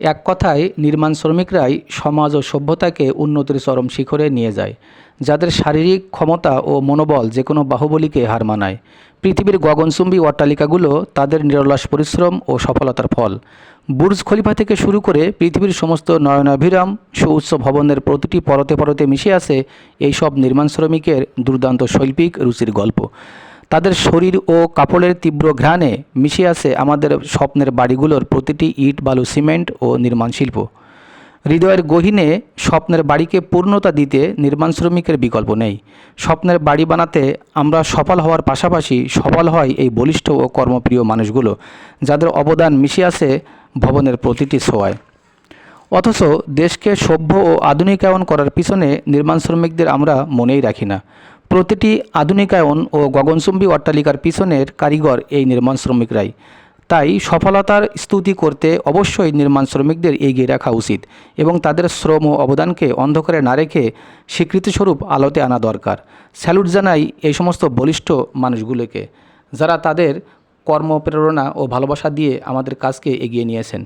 এক কথায়, নির্মাণ শ্রমিকরাই সমাজ ও সভ্যতাকে উন্নতির চরম শিখরে নিয়ে যায়, যাদের শারীরিক ক্ষমতা ও মনোবল যে কোনো বাহুবলীকে হার মানায়। পৃথিবীর গগনচুম্বী অট্টালিকাগুলো তাদের নিরলস পরিশ্রম ও সফলতার ফল। বুর্জ খলিফা থেকে শুরু করে পৃথিবীর সমস্ত নয়নাভিরাম, সুউচ্চ ভবনের প্রতিটি পরতে পরতে মিশে আছে এই সব নির্মাণ শ্রমিকের দুর্দান্ত শৈল্পিক রুচির গল্প। তাদের শরীর ও কাপড়ের তীব্র ঘ্রাণে মিশে আছে আমাদের স্বপ্নের বাড়িগুলোর প্রতিটি ইট, বালু, সিমেন্ট ও নির্মাণ শিল্প। হৃদয়ের গহীনে স্বপ্নের বাড়িকে পূর্ণতা দিতে নির্মাণ শ্রমিকের বিকল্প নেই। স্বপ্নের বাড়ি বানাতে আমরা সফল হওয়ার পাশাপাশি সফল হয় এই বলিষ্ঠ ও কর্মপ্রিয় মানুষগুলো, যাদের অবদান মিশে আছে ভবনের প্রতিটি ছোঁয়ায়। অথচ দেশকে সভ্য ও আধুনিকায়ন করার পিছনে নির্মাণ শ্রমিকদের আমরা মনেই রাখি না। প্রতিটি আধুনিকায়ন ও গগনচুম্বী অট্টালিকার পিছনের কারিগর এই নির্মাণ শ্রমিকরাই। তাই সফলতার স্তুতি করতে অবশ্যই নির্মাণ শ্রমিকদের এগিয়ে রাখা উচিত এবং তাদের শ্রম ও অবদানকে অন্ধকারে না রেখে স্বীকৃতিস্বরূপ আলোতে আনা দরকার। স্যালুট জানাই এই সমস্ত বলিষ্ঠ মানুষগুলোকে, যারা তাদের কর্মপ্রেরণা ও ভালোবাসা দিয়ে আমাদের কাজকে এগিয়ে নিয়েছেন।